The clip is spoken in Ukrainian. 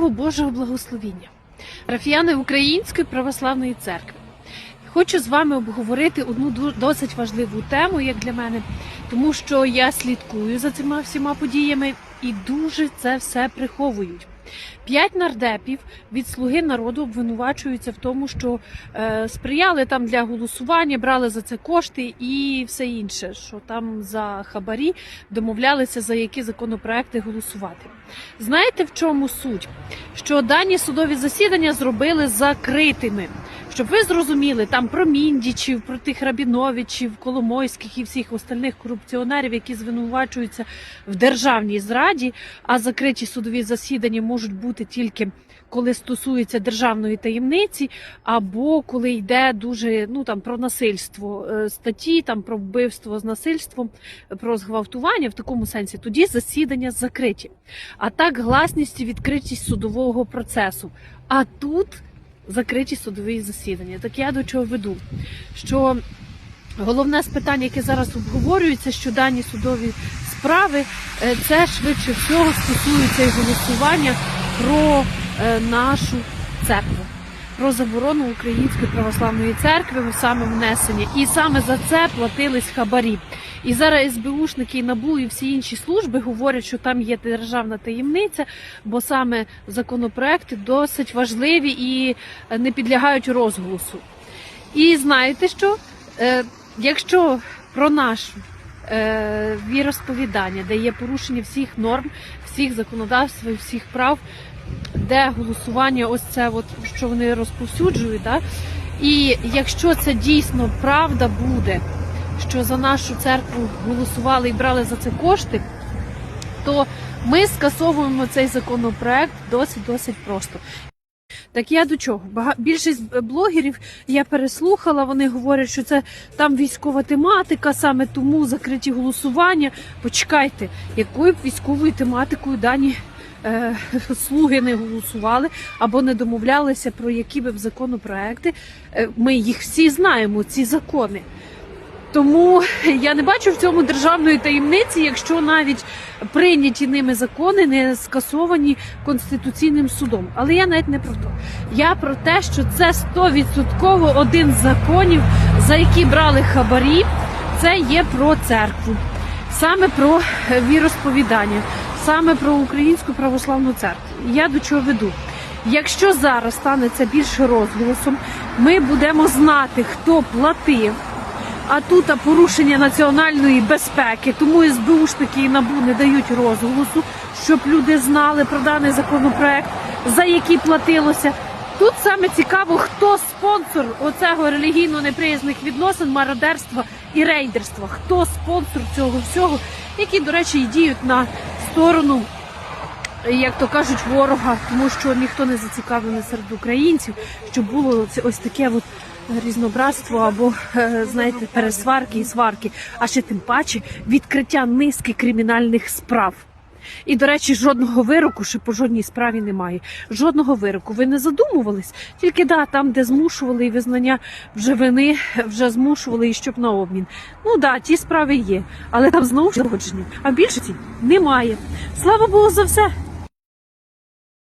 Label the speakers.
Speaker 1: Божого благословіння. Рафіяни Української православної церкви. Хочу з вами обговорити одну досить важливу тему, як для мене, тому що я слідкую за цими всіма подіями і дуже це все приховують. П'ять нардепів від слуги народу обвинувачуються в тому, що е, сприяли там для голосування, брали за це кошти і все інше, що там за хабарі домовлялися за які законопроекти голосувати. Знаєте, в чому суть? Що дані судові засідання зробили закритими. Щоб ви зрозуміли, там про Міндічів, про тих Рабіновичів, Коломойських і всіх остальних корупціонерів, які звинувачуються в державній зраді, а закриті судові засідання можуть бути тільки коли стосується державної таємниці, або коли йде дуже ну там про насильство е, статті, там про вбивство з насильством, про зґвалтування в такому сенсі. Тоді засідання закриті. А так гласність і відкритість судового процесу. А тут закриті судові засідання. Так я до чого веду? Що головне з питань, яке зараз обговорюється, що дані судові справи, е, це швидше всього стосується і голосування про е, нашу церкву. Про заборону Української православної церкви саме внесення, і саме за це платились хабарі. І зараз СБУшники і НАБУ і всі інші служби говорять, що там є державна таємниця, бо саме законопроекти досить важливі і е, не підлягають розголосу. І знаєте що? Е, якщо про нашу е, віросповідання, де є порушення всіх норм, всіх законодавств, всіх прав, де голосування, ось це, от, що вони розповсюджують, да? і якщо це дійсно правда буде, що за нашу церкву голосували і брали за це кошти, то ми скасовуємо цей законопроект досить досить просто. Так я до чого? Більшість блогерів я переслухала. Вони говорять, що це там військова тематика, саме тому закриті голосування. Почекайте, якою б військовою тематикою дані е, слуги не голосували або не домовлялися про які б законопроекти. Е, ми їх всі знаємо, ці закони. Тому я не бачу в цьому державної таємниці, якщо навіть прийняті ними закони не скасовані конституційним судом. Але я навіть не про то. Я про те, що це 100% один з законів, за які брали хабарі. Це є про церкву, саме про віросповідання, саме про українську православну церкву. Я до чого веду? Якщо зараз станеться більше розголосом, ми будемо знати, хто платив. А тут порушення національної безпеки, тому СБУшники і НАБУ не дають розголосу, щоб люди знали про даний законопроект, за який платилося. Тут саме цікаво, хто спонсор оцього релігійно неприязних відносин, мародерства і рейдерства. Хто спонсор цього всього, які, до речі, і діють на сторону, як то кажуть, ворога, тому що ніхто не зацікавлений серед українців, щоб було ось таке от різнобратство або е, знаєте пересварки і сварки, а ще тим паче відкриття низки кримінальних справ. І, до речі, жодного вироку ще по жодній справі немає. Жодного вироку. Ви не задумувались? Тільки да, там, де змушували і визнання вже вини, вже змушували і щоб на обмін. Ну да, ті справи є, але там знову ж. А більшості немає. Слава Богу за все.